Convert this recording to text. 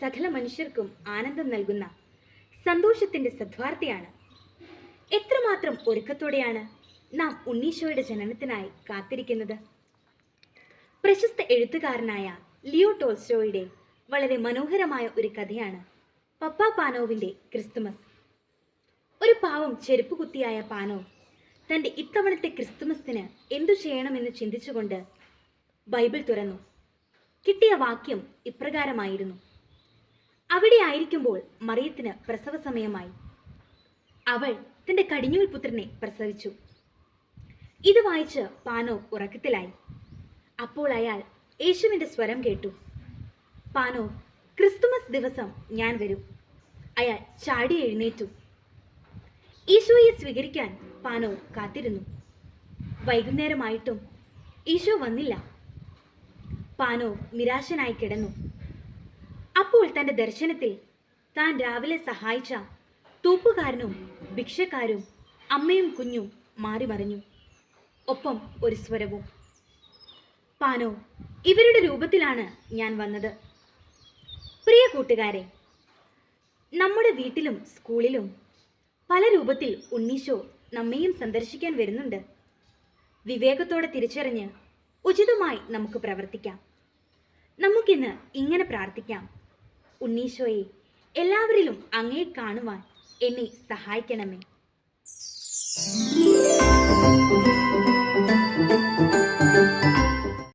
സകല മനുഷ്യർക്കും ആനന്ദം നൽകുന്ന സന്തോഷത്തിന്റെ സദ്വാർത്തയാണ്. എത്രമാത്രം ഒരുക്കത്തോടെയാണ് നാം ഉണ്ണീശോയുടെ ജനനത്തിനായി കാത്തിരിക്കുന്നത്? പ്രശസ്ത എഴുത്തുകാരനായ ലിയോ ടോൾസ്റ്റോയുടെ വളരെ മനോഹരമായ ഒരു കഥയാണ് പപ്പാ പാനോവിന്റെ ക്രിസ്തുമസ്. ഒരു പാവം ചെരുപ്പ് കുത്തിയായ പാനോ തന്റെ ഇത്തവണത്തെ ക്രിസ്തുമസിന് എന്തു ചെയ്യണമെന്ന് ചിന്തിച്ചുകൊണ്ട് ബൈബിൾ തുറന്നു. കിട്ടിയ വാക്യം ഇപ്രകാരമായിരുന്നു. അവിടെ ആയിരിക്കുമ്പോൾ മറിയത്തിന് പ്രസവ സമയമായി. അവൾ തന്റെ കടിഞ്ഞൂൽ പുത്രനെ പ്രസവിച്ചു. ഇത് വായിച്ച് പാനോ ഉറക്കത്തിലായി. അപ്പോൾ അയാൾ യേശുവിന്റെ സ്വരം കേട്ടു. പാനോ ക്രിസ്തുമസ് ദിവസം ഞാൻ വരും. അയാൾ ചാടി എഴുന്നേറ്റു. ഈശോയെ സ്വീകരിക്കാൻ പാനോ കാത്തിരുന്നു. വൈകുന്നേരമായിട്ടും ഈശോ വന്നില്ല. പാനോ നിരാശനായി കിടന്നു. അപ്പോൾ തന്റെ ദർശനത്തിൽ താൻ രാവിലെ സഹായിച്ച തൂപ്പുകാരനും ഭിക്ഷക്കാരും അമ്മയും കുഞ്ഞും മാറി മറിഞ്ഞു. ഒപ്പം ഒരു സ്വരവും. പാനോ ഇവരുടെ രൂപത്തിലാണ് ഞാൻ വന്നത്. പ്രിയ കൂട്ടുകാരെ നമ്മുടെ വീട്ടിലും സ്കൂളിലും പല രൂപത്തിൽ ഉണ്ണീശോ നമ്മയും സന്ദർശിക്കാൻ വരുന്നുണ്ട്. വിവേകത്തോടെ തിരിച്ചറിഞ്ഞ് ഉചിതമായി നമുക്ക് പ്രവർത്തിക്കാം. നമുക്കിന്ന് ഇങ്ങനെ പ്രാർത്ഥിക്കാം. ഉണ്ണീശോയെ എല്ലാവരിലും അങ്ങേ കാണുവാൻ എന്നെ സഹായിക്കണമേ.